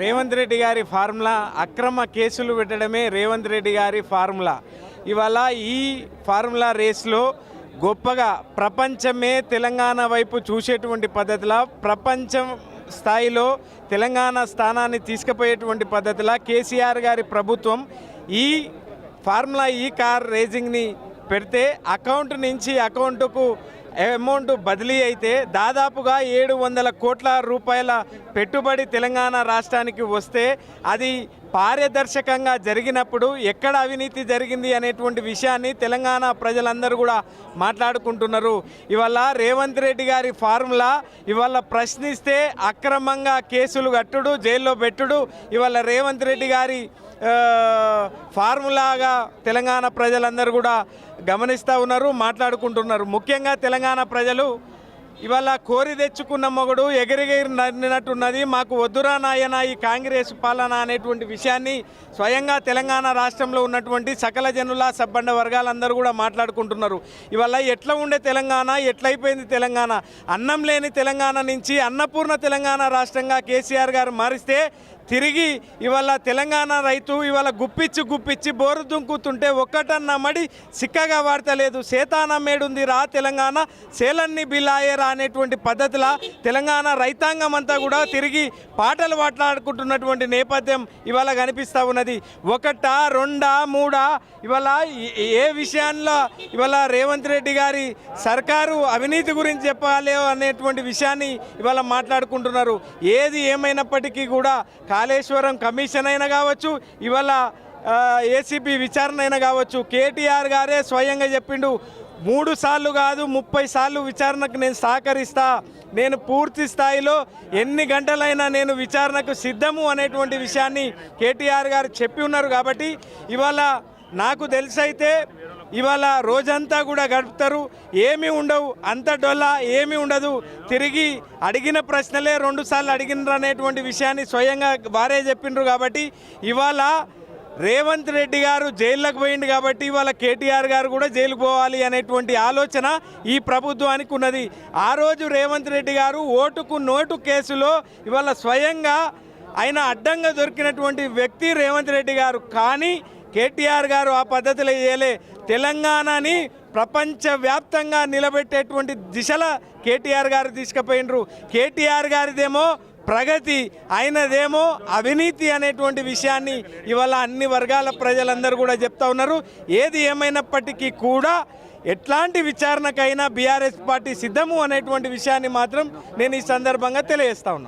రేవంత్ రెడ్డి గారి ఫార్ములా అక్రమ కేసులు పెట్టడమే రేవంత్ రెడ్డి గారి ఫార్ములా. ఇవాళ ఈ ఫార్ములా రేస్లో గొప్పగా ప్రపంచమే తెలంగాణ వైపు చూసేటువంటి పద్ధతిలో ప్రపంచం స్థాయిలో తెలంగాణ స్థానాన్ని తీసుకుపోయేటువంటి పద్ధతిలో కేసీఆర్ గారి ప్రభుత్వం ఈ ఫార్ములా ఈ కార్ రేసింగ్ని పెడితే అకౌంట్ నుంచి అకౌంటుకు అమౌంట్ బదిలీ అయితే దాదాపుగా ఏడు వందల కోట్ల రూపాయల పెట్టుబడి తెలంగాణ రాష్ట్రానికి వస్తే అది పారదర్శకంగా జరిగినప్పుడు ఎక్కడ అవినీతి జరిగింది అనేటువంటి విషయాన్ని తెలంగాణ ప్రజలందరూ కూడా మాట్లాడుకుంటున్నారు. ఇవాళ రేవంత్ రెడ్డి గారి ఫార్ములా ఇవాళ ప్రశ్నిస్తే అక్రమంగా కేసులు కట్టుడు జైల్లో పెట్టుడు. ఇవాళ రేవంత్ రెడ్డి గారి ఫార్ములాగా తెలంగాణ ప్రజలందరూ కూడా గమనిస్తూ ఉన్నారు మాట్లాడుకుంటున్నారు. ముఖ్యంగా తెలంగాణ ప్రజలు ఇవాళ కోరి తెచ్చుకున్న మొగుడు ఎగిరిగిరి నడినట్టున్నది మాకు వద్దురా నాయన ఈ కాంగ్రెస్ పాలన అనేటువంటి విషయాన్ని స్వయంగా తెలంగాణ రాష్ట్రంలో ఉన్నటువంటి సకల జనుల సబ్బండ వర్గాలందరూ కూడా మాట్లాడుకుంటున్నారు. ఇవాళ ఎట్లా ఉండే తెలంగాణ ఎట్లయిపోయింది తెలంగాణ? అన్నం లేని తెలంగాణ నుంచి అన్నపూర్ణ తెలంగాణ రాష్ట్రంగా కేసీఆర్ గారు మారిస్తే తిరిగి ఇవాళ తెలంగాణ రైతు ఇవాళ గుప్పిచ్చి గుప్పిచ్చి బోరు దుంకుతుంటే ఒక్కటన్న మడి సిక్కగా వాడతలేదు. సేతాన మేడుంది రా తెలంగాణ సేలన్ని బిలాయేరా అనేటువంటి పద్ధతిలో తెలంగాణ రైతాంగం అంతా కూడా తిరిగి పాటలు మాట్లాడుకుంటున్నటువంటి నేపథ్యం ఇవాళ కనిపిస్తూ ఉన్నది. ఒకటా రెండా మూడా? ఇవాళ ఏ- ఏ విషయాల్లో ఇవాళ రేవంత్ రెడ్డి గారి సర్కారు అవినీతి గురించి చెప్పాలి అనేటువంటి విషయాన్ని ఇవాళ మాట్లాడుకుంటున్నారు. ఏది ఏమైనప్పటికీ కూడా కాళేశ్వరం కమిషన్ అయినా కావచ్చు ఇవాళ ఏసీబీ విచారణ అయినా కావచ్చు కేటీఆర్ గారే స్వయంగా చెప్పిండు మూడు సార్లు కాదు ముప్పై సార్లు విచారణకు నేను సహకరిస్తా నేను పూర్తి స్థాయిలో ఎన్ని గంటలైనా నేను విచారణకు సిద్ధము అనేటువంటి విషయాన్ని కేటీఆర్ గారు చెప్పి ఉన్నారు కాబట్టి ఇవాళ నాకు తెలిసైతే ఇవాళ రోజంతా కూడా గడుపుతారు. ఏమీ ఉండవు. అంత డొల్లా ఏమీ ఉండదు. తిరిగి అడిగిన ప్రశ్నలే రెండు సార్లు అడిగినారు అనేటువంటి విషయాన్ని స్వయంగా వారే చెప్పిండ్రు కాబట్టి ఇవాళ రేవంత్ రెడ్డి గారు జైల్లోకి పోయింది కాబట్టి ఇవాళ కేటీఆర్ గారు కూడా జైలుకు పోవాలి అనేటువంటి ఆలోచన ఈ ప్రభుత్వానికి ఉన్నది. ఆ రోజు రేవంత్ రెడ్డి గారు ఓటుకు నోటు కేసులో ఇవాళ స్వయంగా ఆయన అడ్డంగా దొరికినటువంటి వ్యక్తి రేవంత్ రెడ్డి గారు. కానీ కేటీఆర్ గారు ఆ పద్ధతిలో చేయలే తెలంగాణని ప్రపంచవ్యాప్తంగా నిలబెట్టేటువంటి దిశల కేటీఆర్ గారు తీసుకుపోయినరు. కేటీఆర్ గారిదేమో ప్రగతి అయినదేమో అవినీతి అనేటువంటి విషయాన్ని ఇవాళ అన్ని వర్గాల ప్రజలందరూ కూడా చెప్తా ఉన్నారు. ఏది ఏమైనప్పటికీ కూడా ఎట్లాంటి విచారణకైనా బీఆర్ఎస్ పార్టీ సిద్ధము అనేటువంటి విషయాన్ని మాత్రం నేను ఈ సందర్భంగా తెలియజేస్తా ఉన్నా.